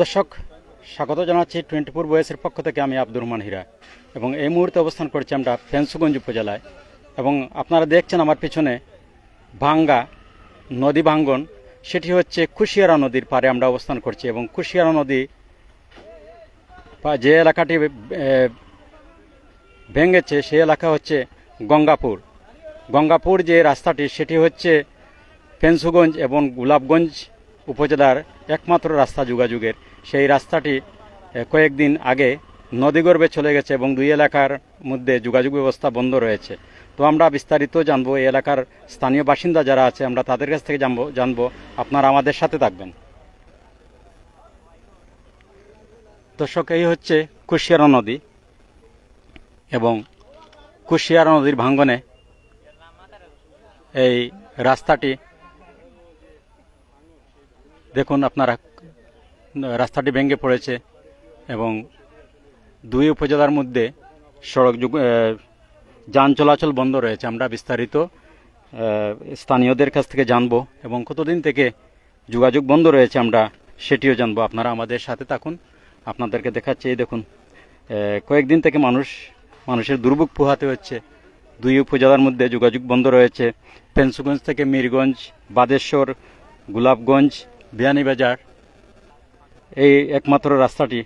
দর্শক, স্বাগত জানাচ্ছি টোয়েন্টি ফোর বয়েসের পক্ষ থেকে আমি আব্দুর রহমান হীরা। এবং এই মুহূর্তে অবস্থান করছি আমরা ফেন্সুগঞ্জ উপজেলায়। এবং আপনারা দেখছেন আমার পিছনে ভাঙ্গা নদী ভাঙ্গন। সেটি হচ্ছে কুশিয়ারা নদীর পারে আমরা অবস্থান করছি এবং কুশিয়ারা নদী যে এলাকাটি ভেঙেছে সেই এলাকা হচ্ছে গঙ্গাপুর। গঙ্গাপুর যে রাস্তাটি, সেটি হচ্ছে ফেন্সুগঞ্জ এবং গোলাপগঞ্জ উপজেলার একমাত্র রাস্তা যোগাযোগের। সেই রাস্তাটি কয়েকদিন আগে নদীগর্ভে চলে গেছে এবং দুই এলাকার মধ্যে যোগাযোগ ব্যবস্থা বন্ধ রয়েছে। তো আমরা বিস্তারিত জানব এই এলাকার স্থানীয় বাসিন্দা যারা আছে, আমরা তাদের কাছ থেকে জানব জানব। আপনারা আমাদের সাথে থাকবেন। দর্শক, এই হচ্ছে কুশিয়ারা নদী এবং কুশিয়ারা নদীর ভাঙ্গনে এই রাস্তাটি দেখুন, আপনারা, রাস্তাটি ভেঙে পড়েছে এবং দুই উপজেলার মধ্যে সড়ক যান চলাচল বন্ধ রয়েছে। আমরা বিস্তারিত স্থানীয়দের কাছ থেকে জানব এবং কতদিন থেকে যোগাযোগ বন্ধ রয়েছে আমরা সেটিও জানব। আপনারা আমাদের সাথে থাকুন, আপনাদেরকে দেখাচ্ছি। এই দেখুন কয়েকদিন থেকে মানুষ, মানুষের দুর্ভোগ পোহাতে হচ্ছে। দুই উপজেলার মধ্যে যোগাযোগ বন্ধ রয়েছে। পেন্সুগঞ্জ থেকে মিরগঞ্জ, বাদেশ্বর, গোলাপগঞ্জ বিয়ানীবাজার এই একমাত্র রাস্তাটি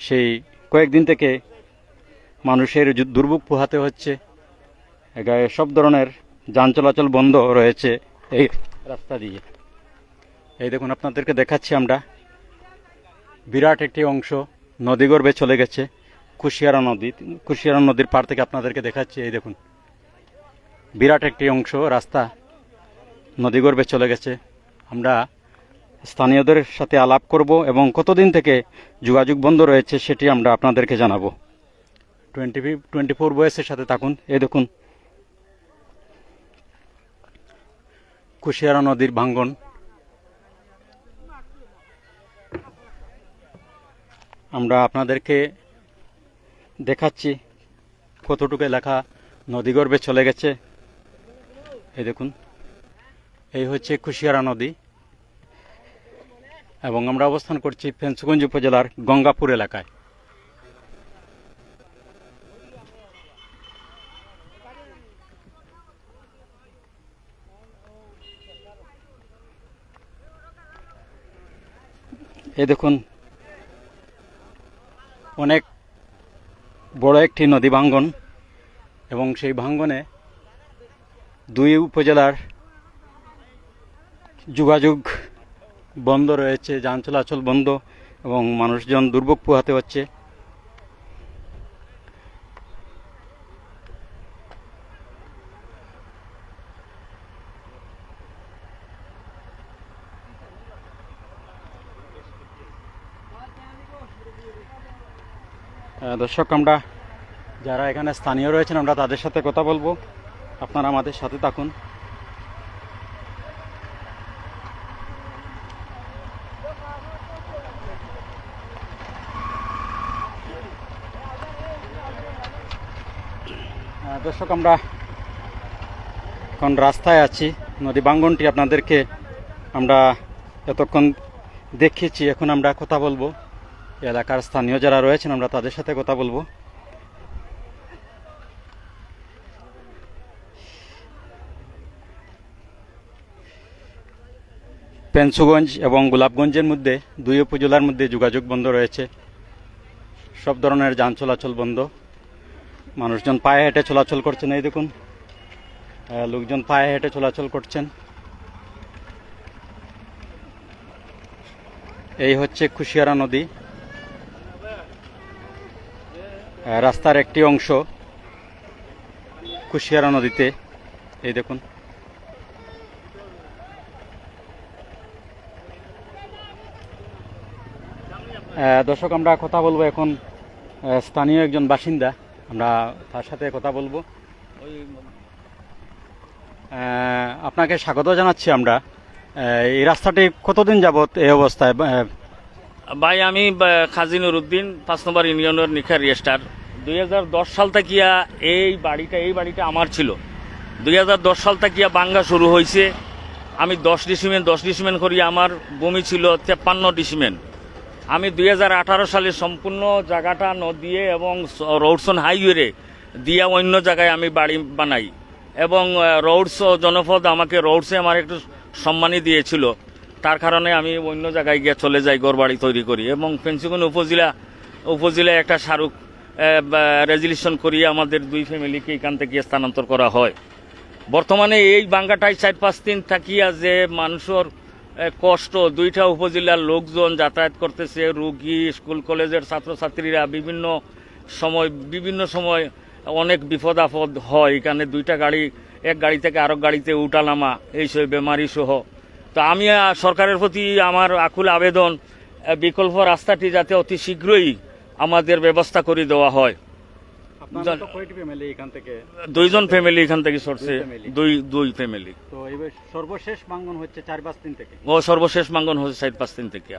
সেই কয়েকদিন থেকে মানুষের দুর্ভোগ পোহাতে হচ্ছে। সব ধরনের যান চলাচল বন্ধ রয়েছে এই রাস্তা দিয়ে। এই দেখুন, আপনাদেরকে দেখাচ্ছি আমরা। বিরাট একটি অংশ নদীগর্ভে চলে গেছে, কুশিয়ারা নদী। কুশিয়ারা নদীর পার থেকে আপনাদেরকে দেখাচ্ছি, এই দেখুন। বিরাট একটি অংশ রাস্তা নদীগর্ভে চলে গেছে। আমরা স্থানীয়দের সাথে আলাপ করব এবং কতদিন থেকে যোগাযোগ বন্ধ রয়েছে সেটি আমরা আপনাদেরকে জানাব। টোয়েন্টি টোয়েন্টি ফোর বয়সের সাথে থাকুন। এই দেখুন। কুশিয়ারা নদীর ভাঙ্গন। আমরা আপনাদেরকে দেখাচ্ছি কতটুকু এলাকা নদীগর্ভে চলে গেছে। এই দেখুন। এই হচ্ছে কুশিয়ারা নদী। এবং আমরা অবস্থান করছি ফেন্সগঞ্জ উপজেলার গঙ্গাপুর এলাকায়। এই দেখুন, অনেক বড় একটি নদী ভাঙ্গন এবং সেই ভাঙ্গনে দুই উপজেলার যোগাযোগ বন্ধ রয়েছে, যান চলাচল বন্ধ এবং মানুষজন দুর্ভোগ পোহাতে হচ্ছে। দর্শক, আমরা যারা এখানে স্থানীয় রয়েছেন, আমরা তাদের সাথে কথা বলব। আপনারা আমাদের সাথে থাকুন। দর্শক, আমরা এখন রাস্তায় আছি। নদী বাঙ্গনটি আপনাদেরকে আমরা এতক্ষণ দেখিয়েছি এখন আমরা কথা বলব। এলাকার স্থানীয় যারা রয়েছেন, আমরা তাদের সাথে কথা বলব। পেন্সুগঞ্জ এবং গোলাপগঞ্জের মধ্যে, দুই উপজেলার মধ্যে যোগাযোগ বন্ধ রয়েছে। সব ধরনের যান চলাচল বন্ধ। মানুষজন পায়ে হেঁটে চলাচল করছেন, এই দেখুন। লোকজন পায়ে হেঁটে চলাচল করছেন। এই হচ্ছে কুশিয়ারা নদী। রাস্তার একটি অংশ কুশিয়ারা নদীতে, এই দেখুন। দর্শক, আমরা কথা বলব এখন স্থানীয় একজন বাসিন্দা। আমরা তার সাথে কথা বলব। আহ, আপনাকে স্বাগত জানাচ্ছি আমরা। এই রাস্তাটি কতদিন যাবত এই অবস্থায়? ভাই আমি খাজি নুরুদ্দিন পাঁচ নম্বর ইউনিয়নের নিখা রেজিস্টার দুই হাজার দশ সাল থেকিয়া এই বাড়িটা এই বাড়িটা আমার ছিল। দুই হাজার দশ সাল থেকিয়া বাঙ্গা শুরু হয়েছে আমি দশ ডিসিমেন্ট দশ ডিসিমেন্ট করি আমার বমি ছিল তেপ্পান্ন ডিসিমেন্ট আমি দুই হাজার আঠারো সালে সম্পূর্ণ জায়গাটা নদীয়ে এবং রোডসন হাইওয়ে দিয়ে অন্য জায়গায় আমি বাড়ি বানাই। এবং রোডস জনপদ আমাকে রোডসে আমার একটু সম্মানই দিয়েছিল। তার কারণে আমি অন্য জায়গায় গিয়ে চলে যাই ঘর বাড়ি তৈরি করি। এবং ফেন্সিগঞ্জ উপজেলা, উপজেলায় একটা শাহরুখ রেজলিউশন করিয়ে আমাদের দুই ফ্যামিলিকে এখান থেকে স্থানান্তর করা হয়। বর্তমানে এই বাঙ্গাটায় চার পাঁচ দিন থাকিয়া যে মানুষের কষ্ট। দুইটা উপজেলার লোকজন যাতায়াত করতেছে, রুগী, স্কুল কলেজের ছাত্রছাত্রীরা। বিভিন্ন সময় বিভিন্ন সময় অনেক বিপদ আপদ হয়। এখানে দুইটা গাড়ি, এক গাড়ি থেকে আরেক গাড়িতে উঠানামা এইসব বেমারি সহ। তো আমি সরকারের প্রতি আমার আকুল আবেদন বিকল্প রাস্তাটি যাতে অতি শীঘ্রই আমাদের ব্যবস্থা করে দেওয়া হয়। আপনারা তো কয়টি ফ্যামিলি এখান থেকে? দুইজন ফ্যামিলি এখান থেকে সরছে। দুই দুই ফ্যামিলি তো এবার সর্বশেষ ভাঙ্গন হচ্ছে চার পাঁচ দিন থেকে। ও সর্বশেষ মাঙ্গন হচ্ছে সাইড পাঁচ দিন থেকে।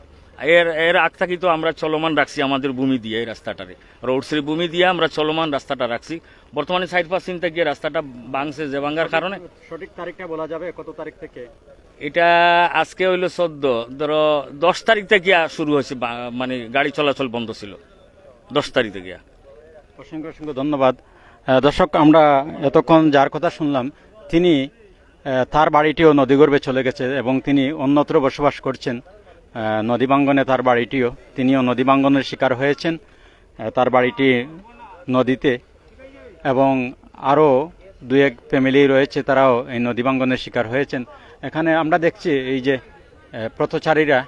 এর এর আগ থাকি তো আমরা চলমান রাখছি আমাদের ভূমি দিয়ে এই রাস্তাটারে। রোডসের ভূমি দিয়ে আমরা চলমান রাস্তাটা রাখছি। বর্তমানে সাইড পাঁচ দিন থেকে রাস্তাটা ভাঙছে যে ভাঙার কারণে। সঠিক তারিখটা বলা যাবে কত তারিখ থেকে? এটা আজকে হইল চোদ্দ। ধরো দশ তারিখ থেকে শুরু হয়েছে মানে গাড়ি চলাচল বন্ধ ছিল। দশ তারিখ থেকে। অসংখ্য অসংখ্য ধন্যবাদ। দর্শক আমরা এতক্ষণ যার কথা শুনলাম তিনি তার বাড়িটিও নদীগর্ভে চলে গেছে এবং তিনি অন্যত্র বসবাস করছেন। নদীবাঙ্গনে তার বাড়িটিও তিনিও নদীবাঙ্গনের শিকার হয়েছেন তার বাড়িটি নদীতে এবং আরও দু এক ফ্যামিলি রয়েছে তারাও এই নদীবাঙ্গনের শিকার হয়েছেন। এখানে আমরা দেখছি এই যে আহ, পথচারীরা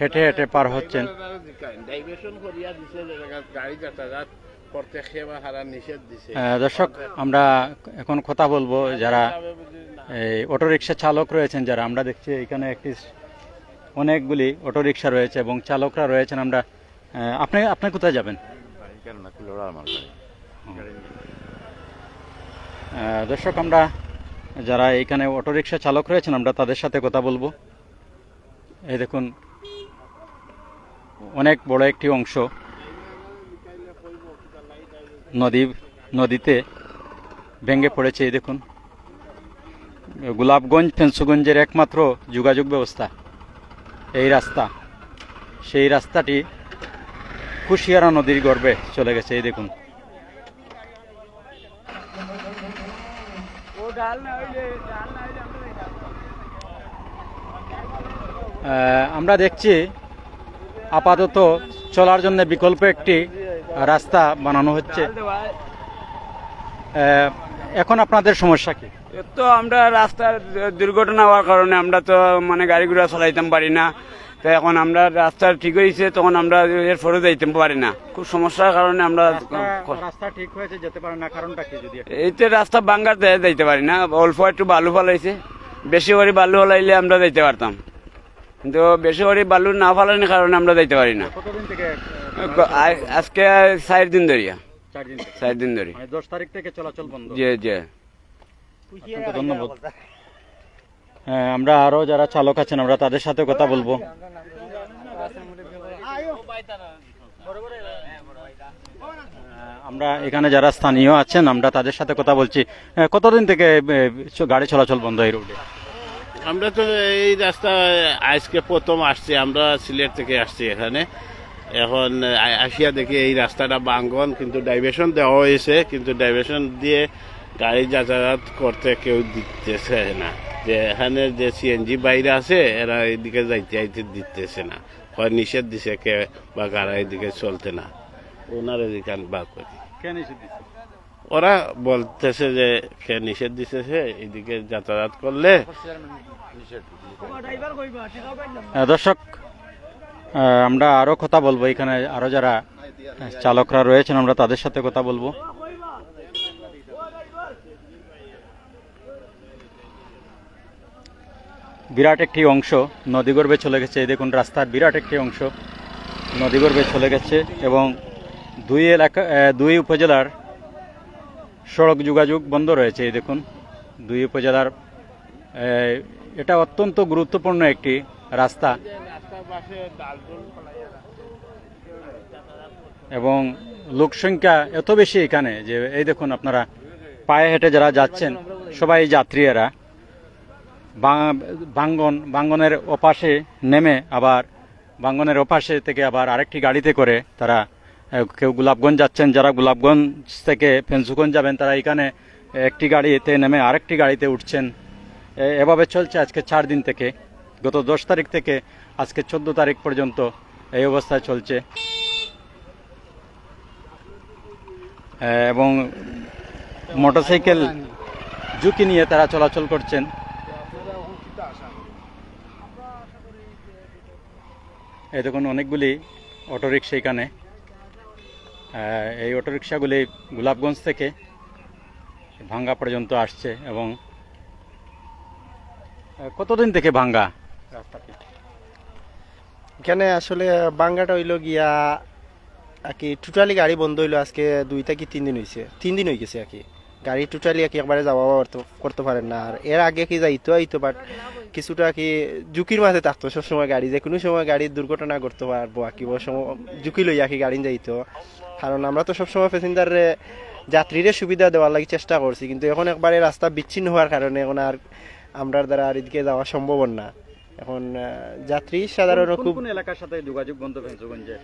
হেঁটে হেঁটে পার হচ্ছেন। দর্শক আমরা এখন কথা বলব যারা এই অটোরিকশা চালক রয়েছেন যারা। আমরা দেখছি এখানে একটি অনেকগুলি অটোরিকশা রয়েছে এবং চালকরা রয়েছেন। আমরা আপনি আপনি কোথায় যাবেন? দর্শক আমরা যারা এখানে অটোরিকশা চালক রয়েছেন আমরা তাদের সাথে কথা বলব। এই দেখুন অনেক বড় একটি অংশ নদী, নদীতে ভেঙে পড়েছে, এই দেখুন। গোলাপগঞ্জ, ফেন্সুগঞ্জের একমাত্র যোগাযোগ ব্যবস্থা, এই রাস্তা। সেই রাস্তাটি কুশিয়ারা নদীর গর্বে চলে গেছে, এই দেখুন। আমরা দেখছি আপাতত চলার জন্য বিকল্প একটি রাস্তা বানানো হচ্ছে। এখন আপনাদের সমস্যা কি? তো আমরা রাস্তার দুর্ঘটনা হওয়ার কারণে আমরা তো মানে গাড়ি ঘোড়া চালাইতাম পারি না। তো এখন আমরা রাস্তা ঠিক হয়েছে তখন আমরা এর ফরে যাইতে পারি না। খুব সমস্যার কারণে আমরা রাস্তা ঠিক হয়েছে যেতে পারে না কারণটা কি যদি এইতে রাস্তা বাঙ্গাতে যাইতে পারি না। অল্প একটু বালু ফালাইছে বেশি করে বালু ফালাইলে আমরা যাইতে পারতাম। কিন্তু বেশি করে বালু না ফালানোর কারণে আমরা যাইতে পারি না। আজকে চার দিন ধরিয়া চার দিন ধরি। মানে দশ তারিখ থেকে চলাচল বন্ধ। যে অসংখ্য ধন্যবাদ। হ্যাঁ আমরা আরও যারা চালক আছেন আমরা তাদের সাথে কথা বলব। আমরা এখানে যারা স্থানীয় আছেন আমরা তাদের সাথে কথা বলছি। কতদিন থেকে গাড়ি চলাচল বন্ধ এই রোডে? আমরা তো এই রাস্তা, আজকে প্রথম আসছি, আমরা সিলেট থেকে আসছি এখানে। এখন আসিয়া দেখি এই রাস্তাটা বাঙ্গন, কিন্তু ডাইভার্সন দেওয়া হয়েছে, কিন্তু ডাইভার্সন দিয়ে গাড়ি যাতায়াত করতে কেউ দিতেছে না। যে এখানে যে সিএনজি বাইরে আছে, এরা এইদিকে যাইতে আইতে দিতেছে না। হয় নিষেধ দিছে কে বা গাড়ি এদিকে চলতে না। ওনার এদিকে বাদ করি কেন এসে দিচ্ছে? ওরা বলতেছে যে, কে নিষেধ দিতেছে, এদিকে যাতায়াত করলে? দর্শক আমরা আরও কথা বলব। এখানে আরও যারা চালকরা রয়েছেন, আমরা তাদের সাথে কথা বলব। বিরাট একটি অংশ নদীগর্ভে চলে গেছে। এই দেখুন, রাস্তার বিরাট একটি অংশ নদীগর্ভে চলে গেছে এবং দুই এলাকা দুই উপজেলার সড়ক যোগাযোগ বন্ধ রয়েছে, এই দেখুন, দুই উপজেলার এটা অত্যন্ত গুরুত্বপূর্ণ একটি রাস্তা। এবং লোকসংখ্যা এত বেশি এখানে যে, এই দেখুন আপনারা, পায়ে হেঁটে যারা যাচ্ছেন, সবাই যাত্রীরা বাঙ্গন বাঙ্গনের ওপাশে নেমে আবার বাঙ্গনের ওপাশে থেকে আবার আরেকটি গাড়িতে করে তারা কেউ গোলাপগঞ্জ যাচ্ছেন, যারা গোলাপগঞ্জ থেকে ফেন্সুগঞ্জ যাবেন, তারা এখানে একটি গাড়িতে নেমে আরেকটি গাড়িতে উঠছেন। এভাবে চলছে আজকে চার দিন থেকে। গত দশ তারিখ থেকে আজকে চোদ্দ তারিখ পর্যন্ত এই অবস্থায় চলছে। এবং মোটরসাইকেল ঝুঁকি নিয়ে তারা চলাচল করছেন। এই দেখুন, অনেকগুলি অটোরিক্সা এখানে। এই অটোরিক্সাগুলি গোলাপগঞ্জ থেকে ভাঙ্গা পর্যন্ত আসছে এবং কতদিন থেকে ভাঙ্গা রাস্তাটি? এখানে আসলে ভাঙ্গাটা হইল গিয়া আর কি টোটালি গাড়ি বন্ধ হইল আজকে দুই থেকে তিন দিন হয়েছে তিন দিন হয়ে গেছে আর কি। গাড়ি টোটালি কি একবারে যাওয়া করতে- পারেন না। আর এর আগে কি যাইতো আইতো বাট কিছুটা কি ঝুঁকির মাঝে থাকতো সবসময় গাড়ি যে কোনো সময় গাড়ির দুর্ঘটনা করতে পারব কি ঝুঁকি লইয়া কি গাড়ি যাইতো। কারণ আমরা তো সবসময় প্যাসেঞ্জারে যাত্রীদের সুবিধা দেওয়ার লাগি চেষ্টা করছি কিন্তু এখন একবারে রাস্তা বিচ্ছিন্ন হওয়ার কারণে এখন আর আমরার দ্বারা আর এদিকে যাওয়া সম্ভব না। এখন যাত্রী সাধারণ কোন খুব এলাকার সাথে যোগাযোগ বন্ধ ফেন্সুগঞ্জে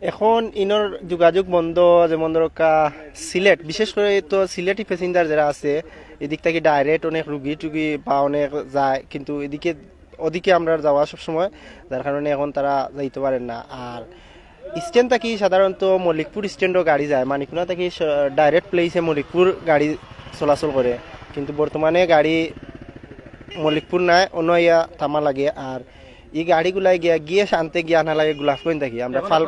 এখন ইনর যোগাযোগ বন্ধ যেমন ধরো কা- সিলেট, বিশেষ করে তো সিলেটি প্যাসেঞ্জার যারা আছে, এদিক থেকে ডাইরেক্ট অনেক রুগী টুগী বা অনেক যায়, কিন্তু এদিকে, ওদিকে আমরা যাওয়া সবসময় যার কারণে এখন তারা যাইতে পারেন না। আর স্ট্যান্ড থাকি সাধারণত মল্লিকপুর স্ট্যান্ডও গাড়ি যায় মানিকুনা থাকি ডাইরেক্ট প্লেসে মল্লিকপুর গাড়ি চলাচল করে। কিন্তু বর্তমানে গাড়ি মল্লিকপুর নাই অন্য ইয়া থামা লাগে। আর এই গাড়িগুলাই গিয়া গিয়ে শান্তে গিয়া আনা লাগে গোলাপগঞ্জ থাকি। আমরা ফাল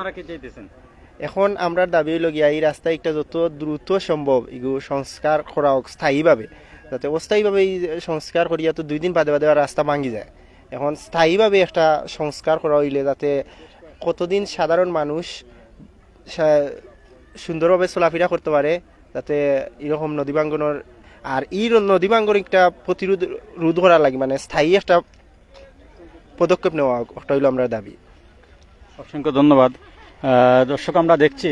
এখন আমরা দাবি হইল গিয়া এই রাস্তা একটা যত দ্রুত সম্ভব এগুলো সংস্কার করা হোক স্থায়ীভাবে। যাতে অস্থায়ীভাবে এই সংস্কার করিয়া তো দুই দিন বাদে বাদে রাস্তা ভাঙি যায়। এখন স্থায়ীভাবে একটা সংস্কার করা হইলে যাতে কতদিন সাধারণ মানুষ সুন্দরভাবে চলাফেরা করতে পারে যাতে এরকম নদী ভাঙ্গনের আর এই নদী ভাঙ্গন একটা প্রতিরোধ রোধ করা লাগে। মানে স্থায়ী একটা পদক্ষেপ নেওয়া ওটা হইল আমরা দাবি। অসংখ্য ধন্যবাদ। দর্শক, আমরা দেখছি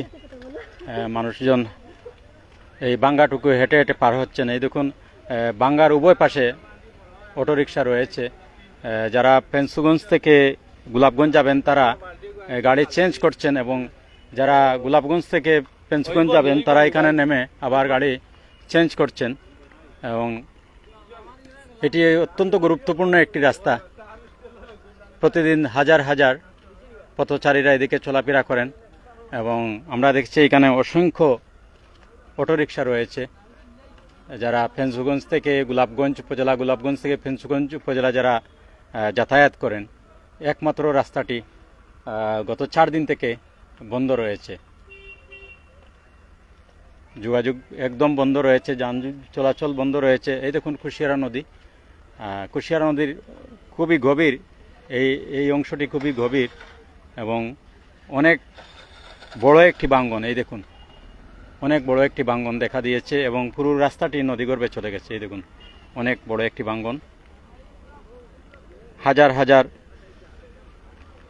মানুষজন এই বাঙ্গাটুকু হেঁটে হেঁটে পার হচ্ছেন। এই দেখুন বাঙ্গার উভয় পাশে অটোরিকশা রয়েছে। যারা পেন্সুগঞ্জ থেকে গোলাপগঞ্জ যাবেন, তারা গাড়ি চেঞ্জ করছেন এবং যারা গোলাপগঞ্জ থেকে পেন্সুগঞ্জ যাবেন, তারা এখানে নেমে আবার গাড়ি চেঞ্জ করছেন। এবং এটি অত্যন্ত গুরুত্বপূর্ণ একটি রাস্তা। প্রতিদিন হাজার হাজার পথচারীরা এদিকে চলাফেরা করেন এবং আমরা দেখছি এখানে অসংখ্য অটোরিকশা রয়েছে। যারা ফেন্সুগঞ্জ থেকে গোলাপগঞ্জ উপজেলা, গোলাপগঞ্জ থেকে ফেন্সুগঞ্জ উপজেলা যারা যাতায়াত করেন, একমাত্র রাস্তাটি গত চার দিন থেকে বন্ধ রয়েছে। যোগাযোগ একদম বন্ধ রয়েছে যান চলাচল বন্ধ রয়েছে। এই দেখুন কুশিয়ারা নদী। কুশিয়ারা নদীর খুবই গভীর এই এই অংশটি খুবই গভীর এবং অনেক বড় একটি বাঙ্গন, এই দেখুন। অনেক বড় একটি বাঙ্গন দেখা দিয়েছে এবং পুরো রাস্তাটি নদীগর্ভে চলে গেছে, এই দেখুন। অনেক বড় একটি বাঙ্গন। হাজার হাজার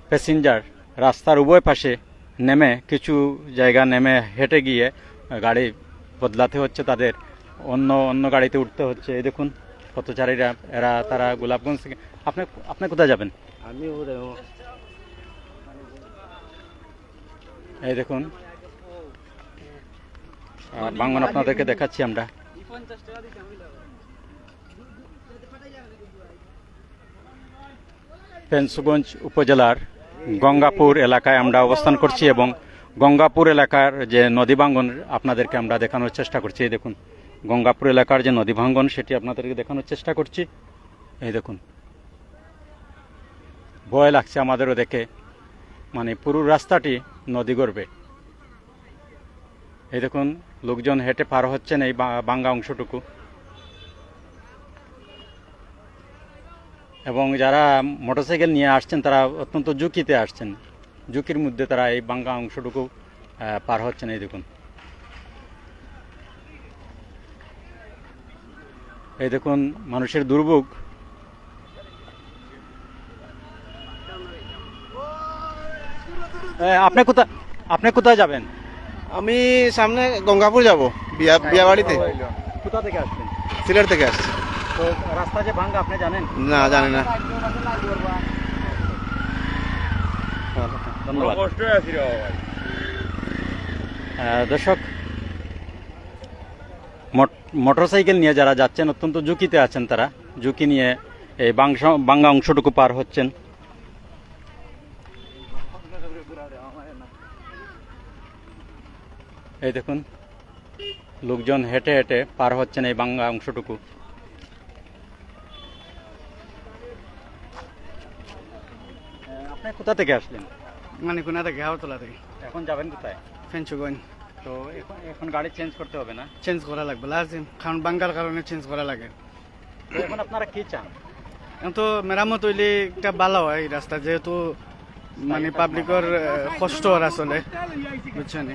প্যাসেঞ্জার রাস্তার উভয় পাশে নেমে, কিছু জায়গা নেমে হেঁটে গিয়ে গাড়ি বদলাতে হচ্ছে তাদের। অন্য অন্য গাড়িতে উঠতে হচ্ছে, এই দেখুন। পথচারীরা, এরা, তারা গোলাপগঞ্জ থেকে আপনি আপনি কোথায় যাবেন? এই দেখুন। বাঙ্গন আপনাদেরকে দেখাচ্ছি আমরা। পেন্সুগঞ্জ উপজেলার গঙ্গাপুর এলাকায় আমরা অবস্থান করছি এবং গঙ্গাপুর এলাকার যে নদী ভাঙ্গন আপনাদেরকে আমরা দেখানোর চেষ্টা করছি। এই দেখুন, গঙ্গাপুর এলাকার যে নদী ভাঙ্গন, সেটি আপনাদেরকে দেখানোর চেষ্টা করছি। এই দেখুন। ভয় লাগছে আমাদেরও দেখে। মানে পুরো রাস্তাটি নদী গর্বে এই দেখুন, লোকজন হেঁটে পার হচ্ছেন এই বাঙ্গা অংশটুকু। এবং যারা মোটরসাইকেল নিয়ে আসছেন, তারা অত্যন্ত ঝুঁকিতে আসছেন। ঝুঁকির মধ্যে তারা এই বাঙ্গা অংশটুকু পার হচ্ছেন, এই দেখুন। এই দেখুন, মানুষের দুর্ভোগ। আপনি কোথায় আপনি কোথায় যাবেন? আমি সামনে গঙ্গাপুর যাব বিয়া বিয়া বাড়িতে কোথা থেকে আসছেন? সিলেট থেকে আসছি। তো রাস্তা যে ভাঙ্গা আপনি জানেন? না জানি না। ধন্যবাদ। দর্শক মোটরসাইকেল নিয়ে যারা যাচ্ছেন অত্যন্ত ঝুঁকিতে আছেন তারা। ঝুঁকি নিয়ে এই বাংশ বাঙ্গা অংশটুকু পার হচ্ছেন। এই দেখুন লোকজন হেঁটে হেঁটে পার হচ্ছেন এই বাঙ্গা অংশটুকু। আপনি কোথা থেকে আসলেন? মানে কোনা থেকে হাওড়তলা থেকে। এখন যাবেন কোথায়? ফেঞ্চুগঞ্জ। তো এখন এখন গাড়ি চেঞ্জ করতে হবে না? চেঞ্জ করা লাগবে লাজিম কারণ বাঙ্গার কারণে চেঞ্জ করা লাগে। এখন আপনারা কি চান? এখন তো মেরামত হইলে একটা ভালো হয় রাস্তা যেহেতু মানে পাবলিকর কষ্ট আসলে বুঝছেন?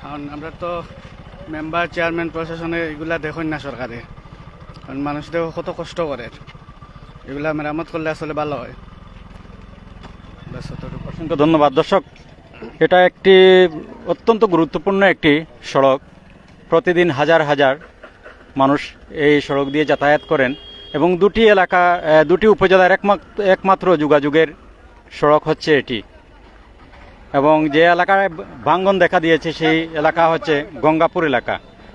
কারণ আমরা তো মেম্বার, চেয়ারম্যান, প্রশাসনে এগুলা দেখুন না সরকারে কারণ মানুষদের কত কষ্ট করে এগুলা মেরামত করলে আসলে ভালো হয়। অসংখ্য ধন্যবাদ। দর্শক এটা একটি অত্যন্ত গুরুত্বপূর্ণ একটি সড়ক। প্রতিদিন হাজার হাজার মানুষ এই সড়ক দিয়ে যাতায়াত করেন এবং দুটি এলাকা দুটি উপজেলার একমাত্র একমাত্র যোগাযোগের সড়ক হচ্ছে এটি। এবং যে এলাকায় ভাঙ্গন দেখা দিয়েছে, সেই এলাকা হচ্ছে গঙ্গাপুর এলাকা।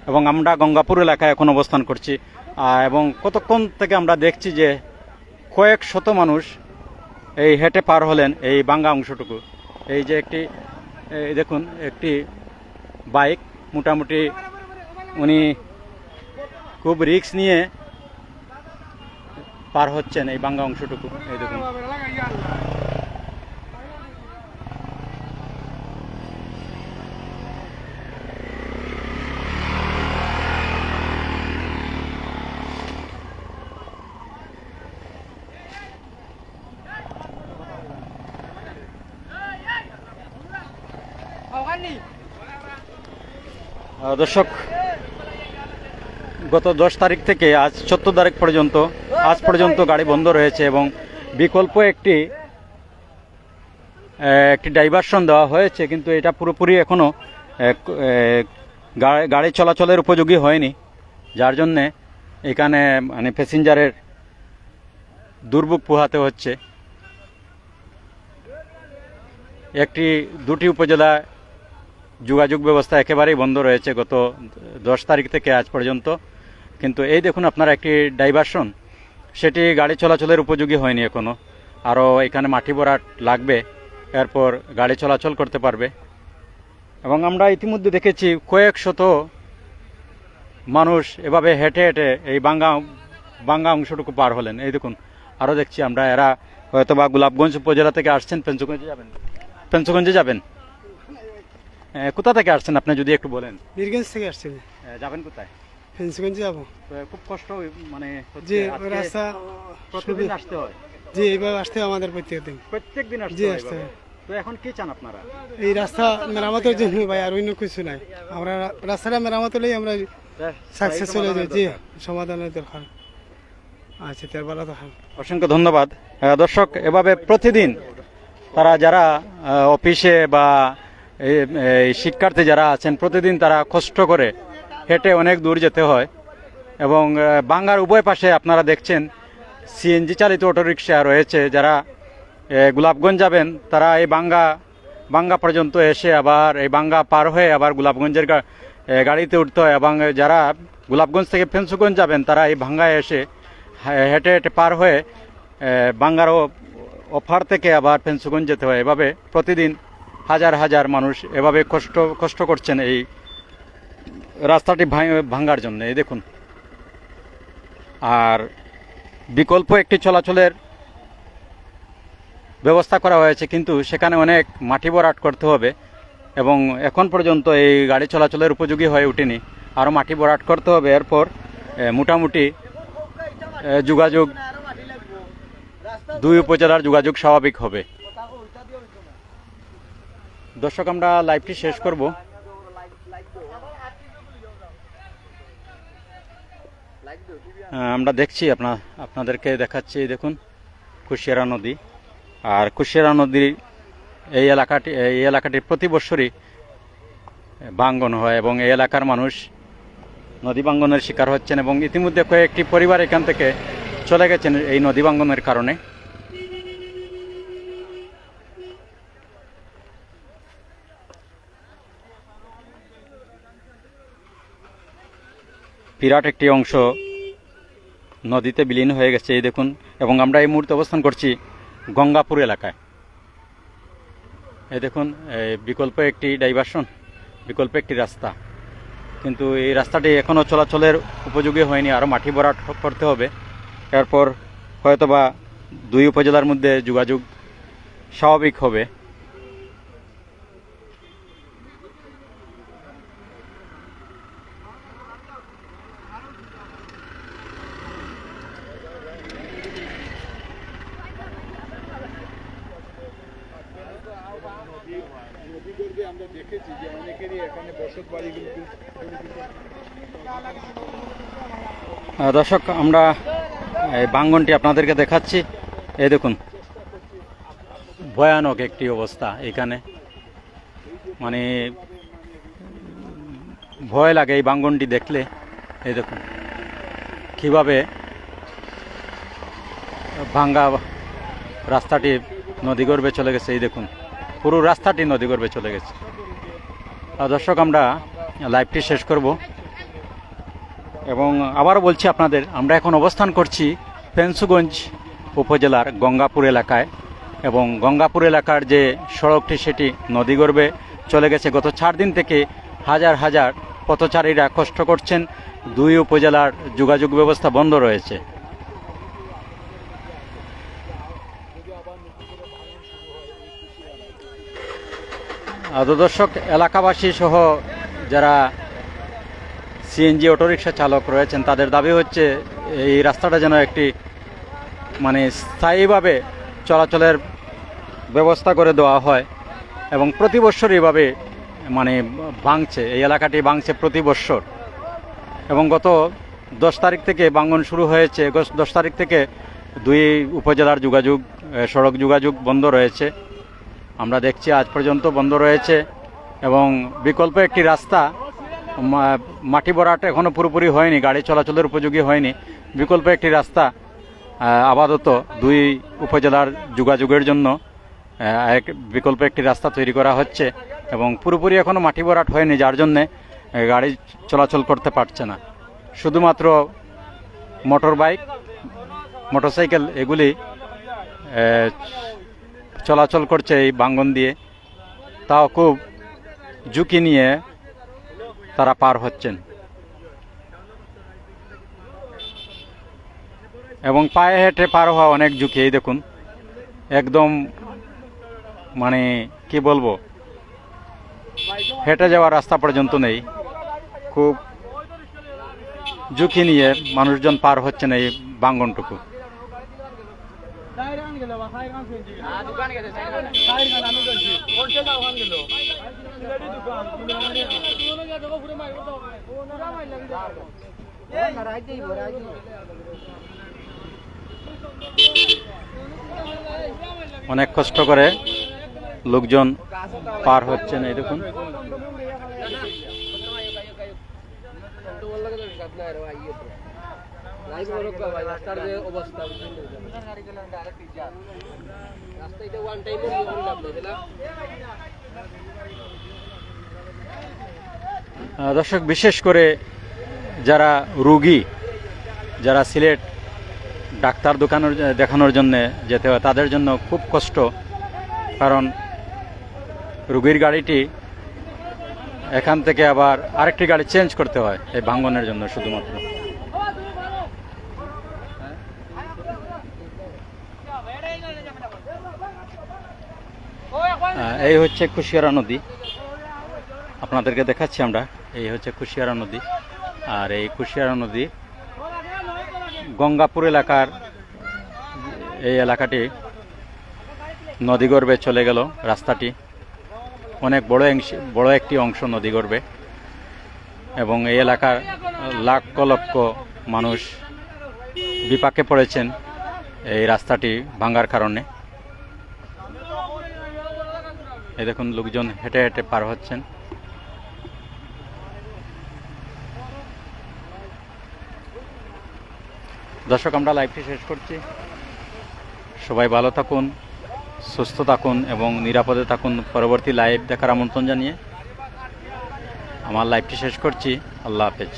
এবং আমরা গঙ্গাপুর এলাকায় এখন অবস্থান করছি। এবং কতক্ষণ থেকে আমরা দেখছি যে কয়েক শত মানুষ এই হেঁটে পার হলেন এই বাঙ্গা অংশটুকু। এই যে একটি দেখুন, একটি বাইক, মোটামুটি উনি খুব রিস্ক নিয়ে পার হচ্ছেন এই বাঙ্গা অংশটুকু। এই দেখুন। দর্শক গত দশ তারিখ থেকে আজ চোদ্দ তারিখ পর্যন্ত আজ পর্যন্ত গাড়ি বন্ধ রয়েছে এবং বিকল্প একটি একটি ডাইভারশন দেওয়া হয়েছে কিন্তু এটা পুরোপুরি এখনও আহ, আহ, গা- গাড়ি চলাচলের উপযোগী হয়নি। যার জন্যে এখানে মানে প্যাসেঞ্জারের দুর্ভোগ পোহাতে হচ্ছে। একটি দুটি উপজেলা যোগাযোগ ব্যবস্থা একেবারেই বন্ধ রয়েছে গত দশ তারিখ থেকে আজ পর্যন্ত। কিন্তু এই দেখুন আপনারা একটি ডাইভারশন সেটি গাড়ি চলাচলের উপযোগী হয়নি এখনও আরও এখানে মাটি ভরাট লাগবে, এরপর গাড়ি চলাচল করতে পারবে। এবং আমরা ইতিমধ্যে দেখেছি কয়েক শত মানুষ এভাবে হেঁটে হেঁটে এই বাঙ্গা বাঙ্গা অংশটুকু পার হলেন। এই দেখুন, আরও দেখছি আমরা, এরা হয়তো বা গোলাপগঞ্জ উপজেলা থেকে আসছেন। পেঞ্চগঞ্জে যাবেন? পেঞ্চুগঞ্জে যাবেন? কোথা থেকে আসছেন আপনি যদি একটু বলেন? বীরগঞ্জ থেকে আসছি যাবেন কোথায়? ফেঞ্চুগঞ্জ যাব। খুব কষ্ট মানে যে রাস্তা প্রতিদিন আসতে হয়। জি এইভাবে আসতে হবে আমাদের প্রত্যেক দিন প্রত্যেক দিন আসতে হয় আসতে হয়। তো এখন কি চান আপনারা? এই রাস্তা মেরামতের জন্য ভাই আর অন্য কিছু নাই। আমরা রাস্তাটা মেরামত হলেই আমরা সাকসেস হয়ে যাই। জি সমাধানের দরকার। আচ্ছা তার ভালো দরকার অসংখ্য ধন্যবাদ। দর্শক এভাবে প্রতিদিন তারা যারা অফিসে বা শিক্ষার্থী যারা আছেন প্রতিদিন তারা কষ্ট করে হেঁটে অনেক দূর যেতে হয়। এবং বাংলার উভয় পাশে আপনারা দেখছেন সিএনজি চালিত অটোরিকশা রয়েছে। যারা গোলাপগঞ্জ যাবেন তারা এই বাঙ্গা বাঙ্গা পর্যন্ত এসে আবার এই বাঙ্গা পার হয়ে আবার গোলাপগঞ্জের গাড়িতে উঠতে হয়। এবং যারা গোলাপগঞ্জ থেকে ফেন্সুগঞ্জ যাবেন তারা এই ভাঙ্গায় এসে হেঁটে হেঁটে পার হয়ে এ, বাঙ্গার ও- অফার থেকে আবার ফেন্সুগঞ্জ যেতে হয়। এভাবে প্রতিদিন হাজার হাজার মানুষ এভাবে কষ্ট কষ্ট করছেন এই রাস্তাটি ভাঙ- ভাঙ্গার জন্য। এই দেখুন। আর বিকল্প একটি চলাচলের ব্যবস্থা করা হয়েছে, কিন্তু সেখানে অনেক মাটি ভরাট করতে হবে এবং এখন পর্যন্ত এই গাড়ি চলাচলের উপযোগী হয়ে ওঠেনি আরও মাটি ভরাট করতে হবে, এরপর মোটামুটি যোগাযোগ, দুই উপজেলার যোগাযোগ স্বাভাবিক হবে। দর্শক, আমরা লাইভটি শেষ করব। আমরা দেখছি আপনার আপনাদেরকে দেখাচ্ছি, দেখুন, কুশিয়ারা নদী। আর কুশিয়ারা নদীর এই এলাকাটি এই এলাকাটি প্রতি বছরই বাঙ্গন হয় এবং এই এলাকার মানুষ নদী বাঙ্গনের শিকার হচ্ছেন এবং ইতিমধ্যে কয়েকটি পরিবার এখান থেকে চলে গেছেন এই নদী বাঙ্গনের কারণে। বিরাট একটি অংশ নদীতে বিলীন হয়ে গেছে, এই দেখুন। এবং আমরা এই মুহূর্তে অবস্থান করছি গঙ্গাপুর এলাকায়। এই দেখুন বিকল্প একটি ডাইভারশন বিকল্প একটি রাস্তা। কিন্তু এই রাস্তাটি এখনও চলাচলের উপযোগী হয়নি আরও মাটি ভরাট করতে হবে। এরপর হয়তোবা দুই উপজেলার মধ্যে যোগাযোগ স্বাভাবিক হবে। দর্শক, আমরা এই বাঙ্গনটি আপনাদেরকে দেখাচ্ছি। এই দেখুন, ভয়ানক একটি অবস্থা এখানে। মানে ভয় লাগে এই বাঙ্গনটি দেখলে। এই দেখুন, কীভাবে ভাঙ্গা রাস্তাটি নদীগর্ভে চলে গেছে, এই দেখুন, পুরো রাস্তাটি নদীগর্ভে চলে গেছে। দর্শক, আমরা লাইভটি শেষ করব। এবং আবারও বলছি আপনাদের আমরা এখন অবস্থান করছি ফেন্সুগঞ্জ উপজেলার গঙ্গাপুর এলাকায় এবং গঙ্গাপুর এলাকার যে সড়কটি সেটি নদীগর্ভে চলে গেছে। গত চার দিন থেকে হাজার হাজার পথচারীরা কষ্ট করছেন। দুই উপজেলার যোগাযোগ ব্যবস্থা বন্ধ রয়েছে। আহ, তো দর্শক এলাকাবাসী সহ যারা সিএনজি অটোরিকশা চালক রয়েছেন, তাদের দাবি হচ্ছে এই রাস্তাটা যেন একটি মানে স্থায়ীভাবে চলাচলের ব্যবস্থা করে দেওয়া হয় এবং প্রতি বছর এইভাবে মানে ভাঙছে, এই এলাকাটি ভাঙছে প্রতি বছর। এবং গত দশ তারিখ থেকে ভাঙন শুরু হয়েছে দশ তারিখ থেকে দুই উপজেলার যোগাযোগ সড়ক যোগাযোগ বন্ধ রয়েছে। আমরা দেখছি আজ পর্যন্ত বন্ধ রয়েছে এবং বিকল্প একটি রাস্তা মাটি ভরাট এখনও পুরোপুরি হয়নি, গাড়ি চলাচলের উপযোগী হয়নি। বিকল্প একটি রাস্তা আপাতত দুই উপজেলার যোগাযোগের জন্য এক বিকল্প একটি রাস্তা তৈরি করা হচ্ছে এবং পুরোপুরি এখনও মাটি ভরাট হয়নি, যার জন্যে গাড়ি চলাচল করতে পারছে না। শুধুমাত্র মোটর বাইক, মোটরসাইকেল এগুলি চলাচল করছে এই বাঙ্গন দিয়ে। তাও খুব ঝুঁকি নিয়ে তারা পার হচ্ছেন। এবং পায়ে হেঁটে পার হওয়া অনেক ঝুঁকি, এই দেখুন। একদম মানে কি বলব? হেঁটে যাওয়ার রাস্তা পর্যন্ত নেই। খুব ঝুঁকি নিয়ে মানুষজন পার হচ্ছেন এই বাঙ্গনটুকু। অনেক কষ্ট করে লোকজন পার হচ্ছেন আহ, দর্শক, বিশেষ করে যারা রুগী, যারা সিলেট ডাক্তার দোকানোর দেখানোর জন্য যেতে হয়, তাদের জন্য খুব কষ্ট। কারণ রুগীর গাড়িটি এখান থেকে আবার আরেকটি গাড়ি চেঞ্জ করতে হয় এই ভাঙ্গনের জন্য শুধুমাত্র। এই হচ্ছে কুশিয়ারা নদী। আপনাদেরকে দেখাচ্ছি আমরা। এই হচ্ছে কুশিয়ারা নদী। আর এই কুশিয়ারা নদী গঙ্গাপুর এলাকার এই এলাকাটি নদীগর্ভে চলে গেল রাস্তাটি। অনেক বড় বড় একটি অংশ নদীগর্ভে এবং এই এলাকার লক্ষ লক্ষ মানুষ বিপাকে পড়েছেন এই রাস্তাটি ভাঙার কারণে। এই দেখুন লোকজন হেঁটে হেঁটে পার হচ্ছেন। দর্শক, আমরা লাইভটি শেষ করছি। সবাই ভালো থাকুন, সুস্থ থাকুন এবং নিরাপদে থাকুন। পরবর্তী লাইভ দেখার আমন্ত্রণ জানিয়ে আমার লাইভটি শেষ করছি। আল্লাহ হাফেজ।